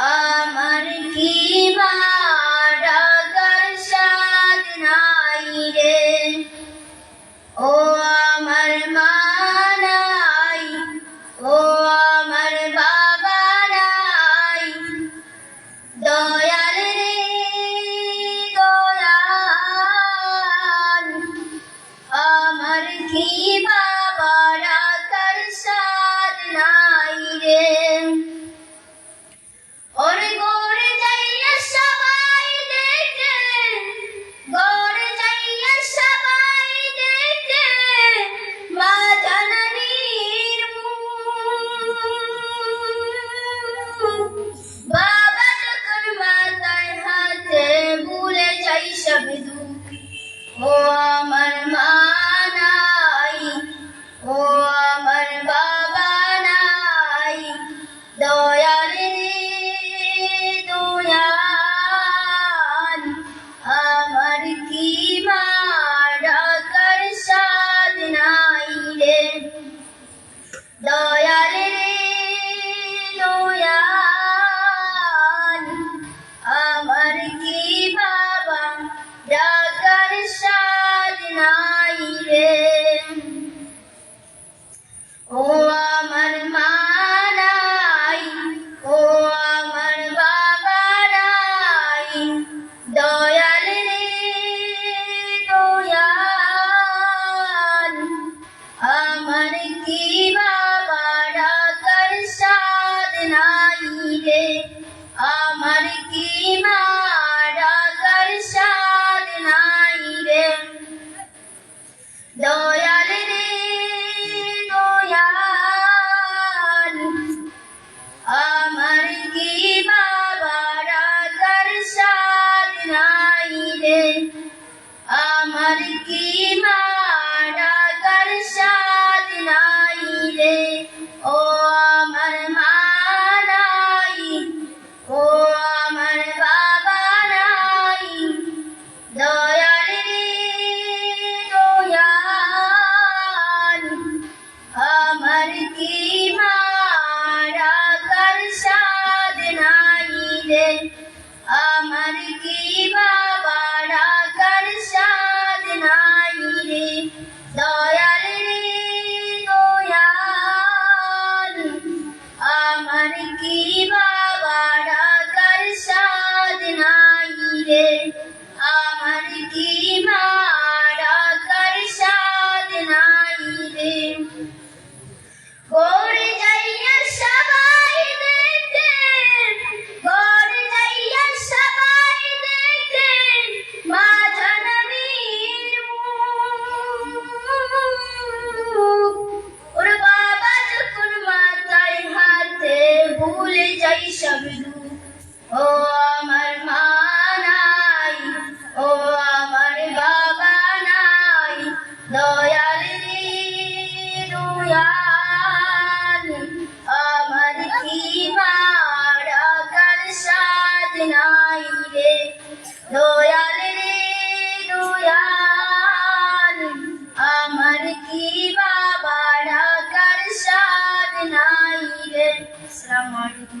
আমার কি বা ডাকার নাই রে? ও আমার মা বাবা নাই। দয়াল রে, দয়াল, আমার কি বাবা ডাকার স্বাদ নাই রে? aquí শব্দ ও আমার মা নাই ও আমার বাবা নাই দয়াল দয়াল আমার কি মার আকার সাদ নাই রে দয়াল রে দয়াল আমার কি বাবার আকার সাদ নাই রে আসসালামু আলাইকুম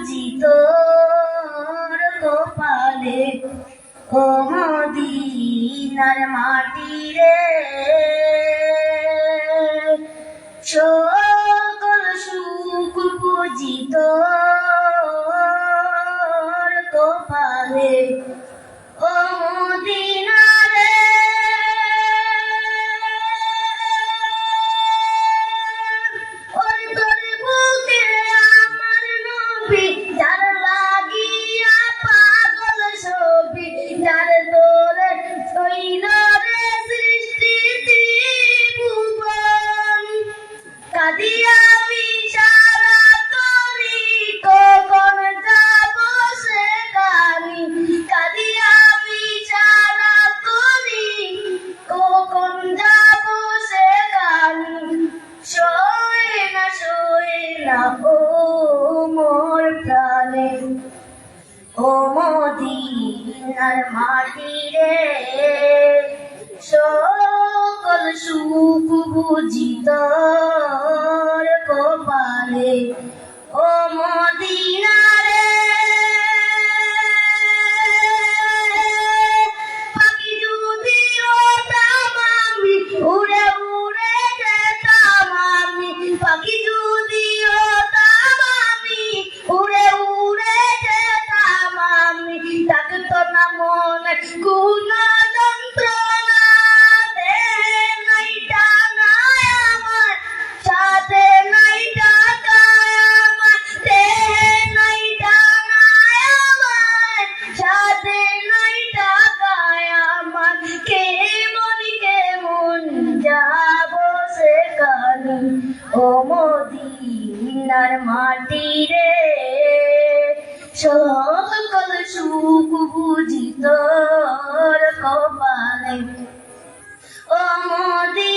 বুঝি তোর গোপালে ও মদিনার মাটি রে। বাংলার মাটিরে সকল সুখ বুঝিত কপালে। ও মদিনারে সকল সুখ বুঝিত কপালে। অমদী